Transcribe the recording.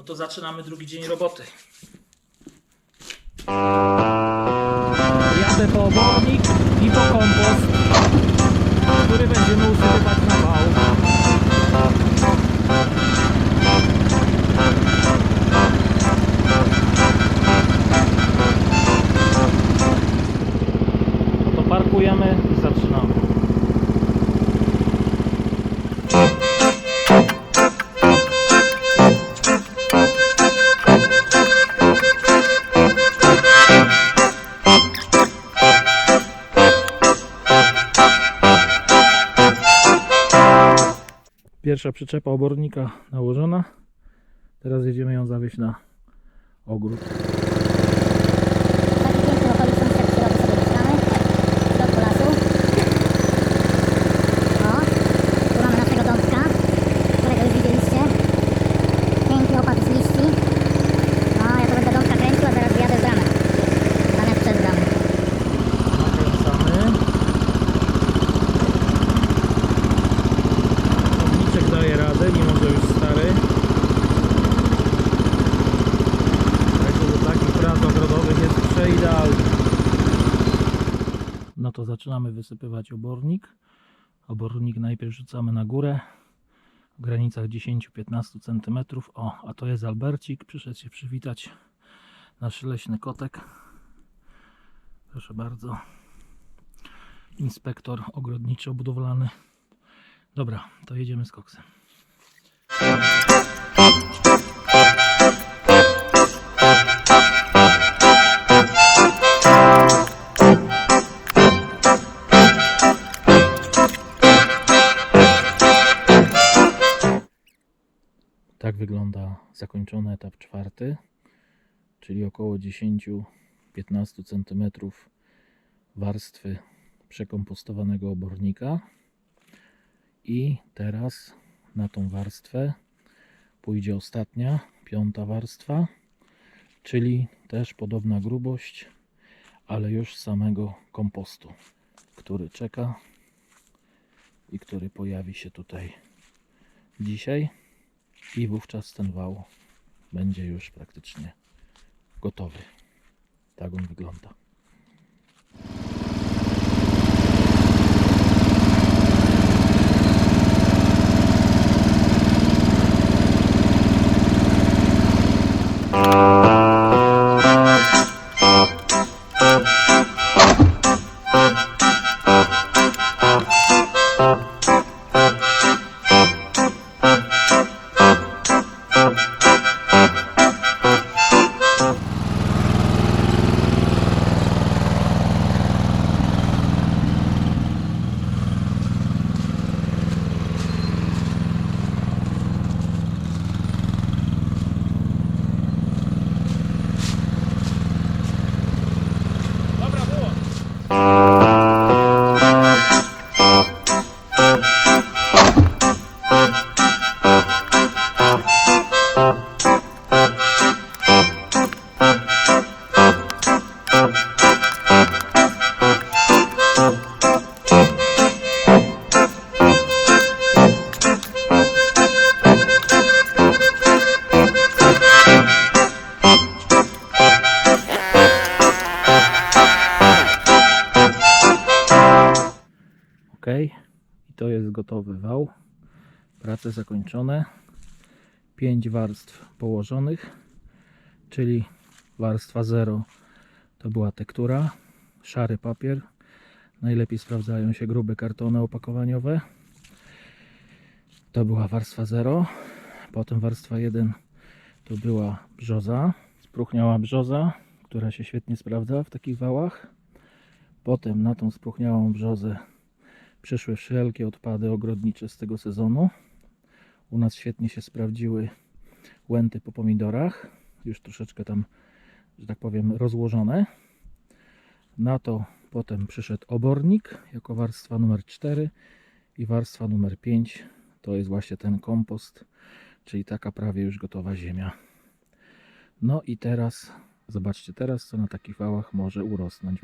No to zaczynamy drugi dzień roboty. Jadę po obornik i po kompost, który będziemy usypywać na wał. To parkujemy i zaczynamy. Pierwsza przyczepa obornika nałożona. Teraz jedziemy ją zawieźć na ogród. No to zaczynamy wysypywać obornik. Obornik najpierw rzucamy na górę w granicach 10-15 cm. O, a to jest Albercik. Przyszedł się przywitać nasz leśny kotek. Proszę bardzo inspektor ogrodniczo-budowlany. Dobra, to jedziemy z koksem. Tak wygląda zakończony etap czwarty, czyli około 10-15 cm warstwy przekompostowanego obornika. I teraz na tą warstwę pójdzie ostatnia, piąta warstwa, czyli też podobna grubość, ale już samego kompostu, który czeka i który pojawi się tutaj dzisiaj i wówczas ten wał będzie już praktycznie gotowy. Tak on wygląda. Gotowy wał. Prace zakończone. 5 warstw położonych, czyli warstwa 0 to była tektura, szary papier. Najlepiej sprawdzają się grube kartony opakowaniowe. To była warstwa 0. Potem warstwa 1 to była brzoza, spróchniała brzoza, która się świetnie sprawdza w takich wałach. Potem na tą spróchniałą brzozę przyszły wszelkie odpady ogrodnicze z tego sezonu. U nas świetnie się sprawdziły łęty po pomidorach, już troszeczkę tam, że tak powiem, rozłożone. Na to potem przyszedł obornik jako warstwa numer 4 i warstwa numer 5 to jest właśnie ten kompost, czyli taka prawie już gotowa ziemia. No i teraz, zobaczcie teraz, co na takich wałach może urosnąć.